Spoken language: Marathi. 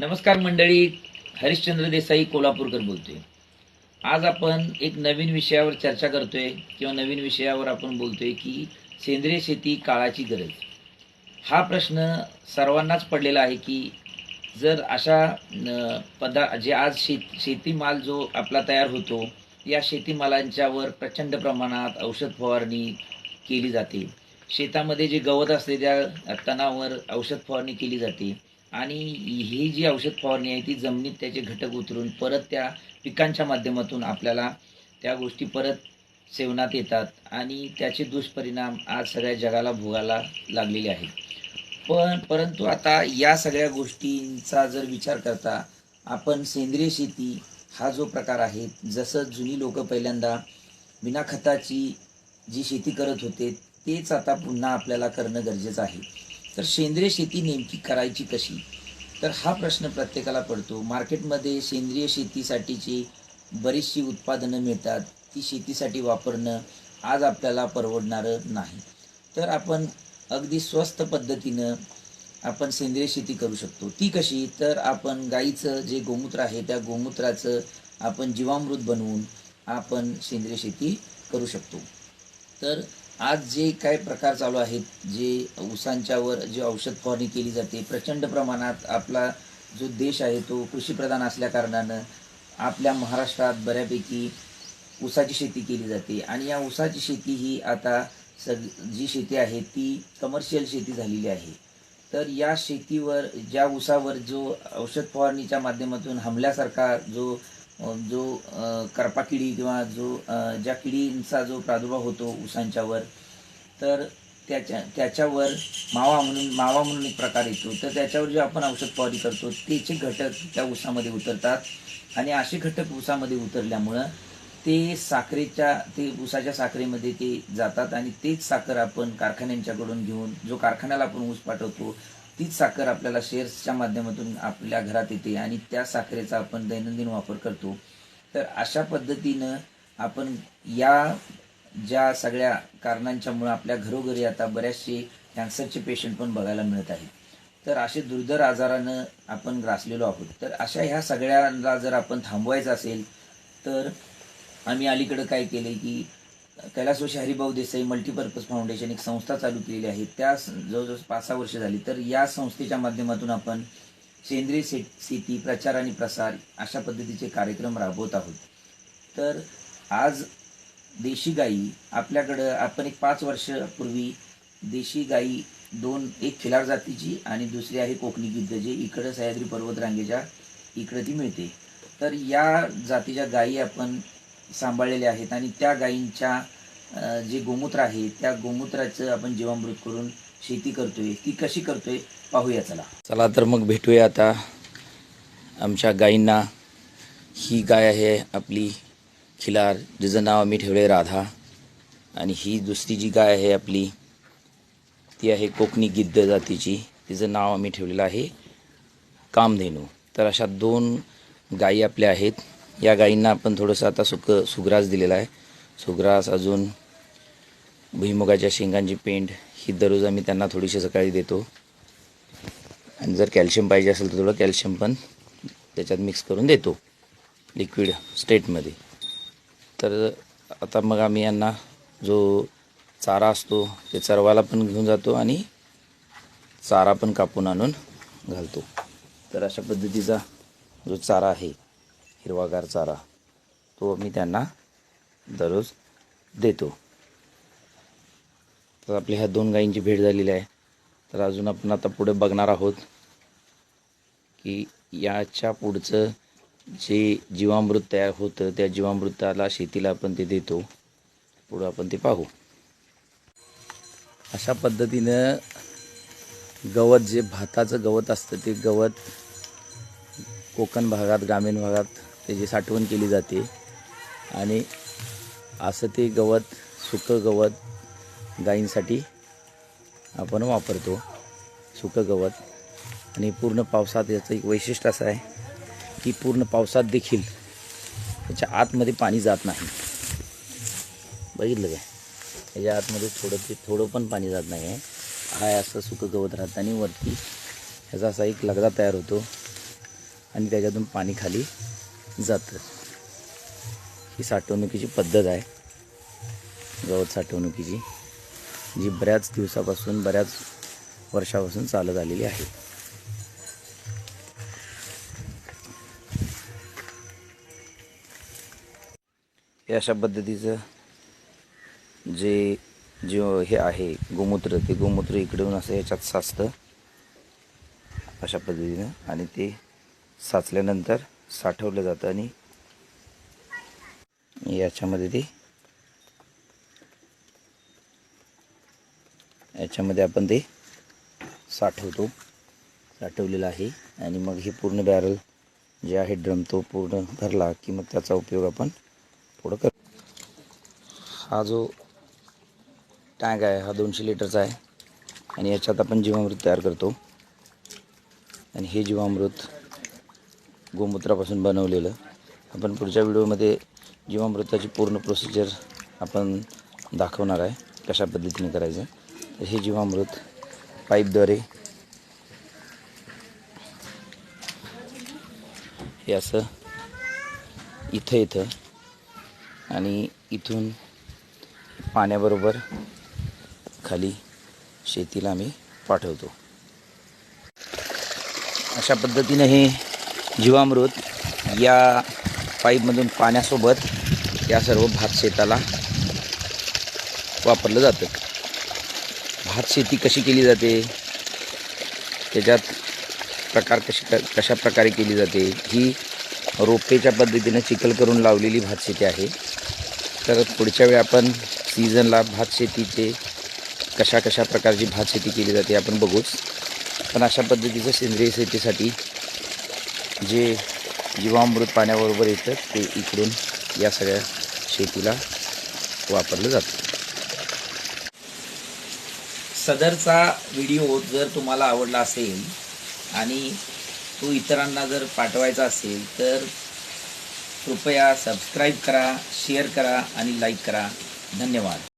नमस्कार मंडळी हरिश्चंद्र देसाई कोल्हापूरकर बोलतोय. आज आपण एक नवीन विषयावर चर्चा करतोय किंवा नवीन विषयावर आपण बोलतोय की सेंद्रिय शेती काळाची गरज. हा प्रश्न सर्वांनाच पडलेला आहे की जर अशा न, पदा जे आज शेत शेतीमाल जो आपला तयार होतो या शेतीमालांच्यावर प्रचंड प्रमाणात औषध फवारणी केली जाते. शेतामध्ये जे गवत असते त्या तणावर औषध फवारणी केली जाते. आणि ही जी औषध फवारणी आहे ती जमिनीत त्याचे घटक उतरून परत त्या पिकांच्या माध्यमातून आपल्याला त्या गोष्टी परत सेवनात येतात आणि त्याचे दुष्परिणाम आज सगळ्या जगाला भोगायला लागलेले आहेत. पण परंतु आता या सगळ्या गोष्टींचा जर विचार करता आपण सेंद्रिय शेती हा जो प्रकार आहे जसं जुनी लोक पहिल्यांदा बिना खताची जी शेती करत होते तेच आता पुन्हा आपल्याला करणं गरजेचं आहे. तर सेंद्रिय शेती नेमकी करायची कशी? तर हा प्रश्न प्रत्येकाला पडतो. मार्केटमध्ये सेंद्रिय शेतीसाठीची बरीचशी उत्पादनं मिळतात. ती शेतीसाठी वापरणं आज आपल्याला परवडणारं नाही. तर आपण अगदी स्वस्त पद्धतीनं आपण सेंद्रिय शेती करू शकतो. ती कशी? तर आपण गाईचं जे गोमूत्र आहे त्या गोमूत्राचं आपण जीवामृत बनवून आपण सेंद्रिय शेती करू शकतो. तर आज जे काय प्रकार चालू आहेत जे ऊसांच्यावर जे औषध फवारणी केली जाते प्रचंड प्रमाणात आपला जो देश आहे तो कृषीप्रधान असल्याकारणानं आपल्या महाराष्ट्रात बऱ्यापैकी ऊसाची शेती केली जाते. आणि या ऊसाची शेती ही आता सग जी शेती आहे ती कमर्शियल शेती झालेली आहे. तर या शेतीवर ज्या ऊसावर जो औषध फवारणीच्या माध्यमातून हमल्यासारखा जो जो करपा किडी किंवा जो ज्या किडींचा जो प्रादुर्भाव होतो ऊसांच्यावर तर त्याच्या त्याच्यावर मावा म्हणून मावा म्हणून एक प्रकार येतो. तर त्याच्यावर जे आपण औषध फवारणी करतो त्याचे घटक त्या उसामध्ये उतरतात. आणि असे घटक उसामध्ये उतरल्यामुळं ते साखरेच्या ते उसाच्या साखरेमध्ये ते जातात आणि तेच साखर आपण कारखान्यांच्याकडून घेऊन जो कारखान्याला आपण ऊस पाठवतो तीच साखर आपल्याला शेअर्सच्या माध्यमातून आपल्या घरात येते आणि त्या साखरेचा आपण दैनंदिन वापर करतो. तर अशा पद्धतीनं आपण या ज्या सगळ्या कारणांच्यामुळं आपल्या घरोघरी आता बऱ्याचशे कॅन्सरचे पेशंट पण बघायला मिळत आहेत. तर असे दुर्धर आजारानं आपण ग्रासलेलो आहोत. तर अशा ह्या सगळ्यांना जर आपण थांबवायचं असेल तर आम्ही अलीकडं काय केलं की कैलासोशी हरिभाऊ देसाई मल्टीपर्पज फाउंडेशन एक संस्था चालू केलेली आहे. त्या जवळजवळ पाच सहा वर्ष झाली. तर या संस्थेच्या माध्यमातून आपण सेंद्रिय शे शेती प्रचार आणि प्रसार अशा पद्धतीचे कार्यक्रम राबवत आहोत. तर आज देशी गाई आपल्याकडं आपण एक पाच वर्षापूर्वी देशी गाई दोन एक खिलार जातीची आणि दुसरी आहे कोकणी गिद्ध जे इकडं सह्याद्री पर्वतरांगेच्या इकडं ती मिळते. तर या जातीच्या गायी आपण सांभाळलेल्या आहेत आणि त्या गायींच्या जे गोमूत्र आहे त्या गोमूत्राचं आपण जीवामृत करून शेती करतोय. ती कशी करतोय? पाहूया चला. चला तर मग भेटूया आता आमच्या गायींना. ही गाय आहे आपली खिलार जिचं नाव आम्ही ठेवले राधा. आणि ही दुसरी जी गाय आहे आपली ती आहे कोकणी गिद्ध जातीची. तिचं नाव आम्ही ठेवलेलं आहे कामधेनू. तर अशा दोन गायी आपल्या आहेत. या गायींना आपण थोडंसं आता सुक सुग्रास दिलेला आहे. सुग्रास अजून भुईमुगाच्या शेंगांची पेंड ही दररोज आम्ही त्यांना थोडीशी सकाळी देतो. आणि जर कॅल्शियम पाहिजे असेल तर थोडं कॅल्शियम पण त्याच्यात मिक्स करून देतो लिक्विड स्टेटमध्ये. तर आता मग आम्ही यांना जो चारा असतो ते चरवाला पण घेऊन जातो आणि चारा पण कापून आणून घालतो. तर अशा पद्धतीचा जो चारा आहे हिरवागार चारा तो आम्ही त्यांना दररोज देतो. तर आपल्या ह्या दोन गायींची भेट झालेली आहे. तर अजून आपण आता पुढे बघणार आहोत की याच्या पुढचं जे जीवामृत तयार होतं त्या जीवामृताला शेतीला आपण ते देतो. पुढं आपण ते पाहू. अशा पद्धतीनं गवत जे भाताचं गवत असतं ते गवत कोकण भागात ग्रामीण भागात त्याची साठवण केली जाते. आणि असं ते गवत सुकं गवत गायींसाठी आपण वापरतो. सुकं गवत. आणि पूर्ण पावसात याचं एक वैशिष्ट्य असं आहे की पूर्ण पावसात देखील त्याच्या आतमध्ये पाणी जात नाही. बघितलं काय? त्याच्या आतमध्ये थोडं ते थोडं पण पाणी जात नाही आहे. हाय असं सुकं गवत राहतं आणि वरती ह्याचा असा एक लगदा तयार होतो. आणि त्याच्यातून पाणी खाली जातं. ही साठवणुकीची पद्धत आहे. गवत साठवणुकीची जी बऱ्याच दिवसापासून बऱ्याच वर्षापासून चालत आलेली आहे. अशा पद्धतीचं जे जे हे आहे गोमूत्र ते गोमूत्र इकडून असं याच्यात साचतं. अशा पद्धतीनं आणि ते साचल्यानंतर साठवलं जातं आणि याच्यामध्ये ते याच्यामध्ये आपण ते साठवतो. साठवलेलं आहे. आणि मग हे पूर्ण बॅरल जे आहे ड्रम तो पूर्ण भरला की मग त्याचा उपयोग आपण पुढं कर हा जो टँक आहे हा दोनशे लिटरचा आहे. आणि याच्यात आपण जीवामृत तयार करतो. आणि हे जीवामृत गोमूत्रापासून बनवलेलं. आपण पुढच्या व्हिडिओमध्ये जीवामृताची पूर्ण प्रोसिजर आपण दाखवणार आहे कशा पद्धतीने करायचं. तर हे जीवामृत पाईपद्वारे हे असं इथं इथं आणि इथून पाण्याबरोबर खाली शेतीला आम्ही पाठवतो. अशा पद्धतीनं हे जीवामृत या पाईपमधून पाण्यासोबत या सर्व भात शेताला वापरलं जातं. भात शेती कशी केली जाते? त्याच्यात प्रकार कशी क कशा प्रकारे केली जाते? ही रोपेच्या पद्धतीनं चिखल करून लावलेली भात शेती आहे. तर पुढच्या वेळी आपण सीझनला भात शेतीचे कशा कशा प्रकारची भात शेती केली जाते आपण बघूच. पण अशा पद्धतीचं सेंद्रिय शेतीसाठी जे जीवामृत पाण्याबरोबर येतं ते इकडून या सगळ्या शेतीला वापरलं जातं. सदरचा व्हिडिओ जर तुम्हाला आवडला असेल आणि तो इतरांना जर पाठवायचा असेल तर कृपया सबस्क्राईब करा शेअर करा आणि लाईक करा. धन्यवाद.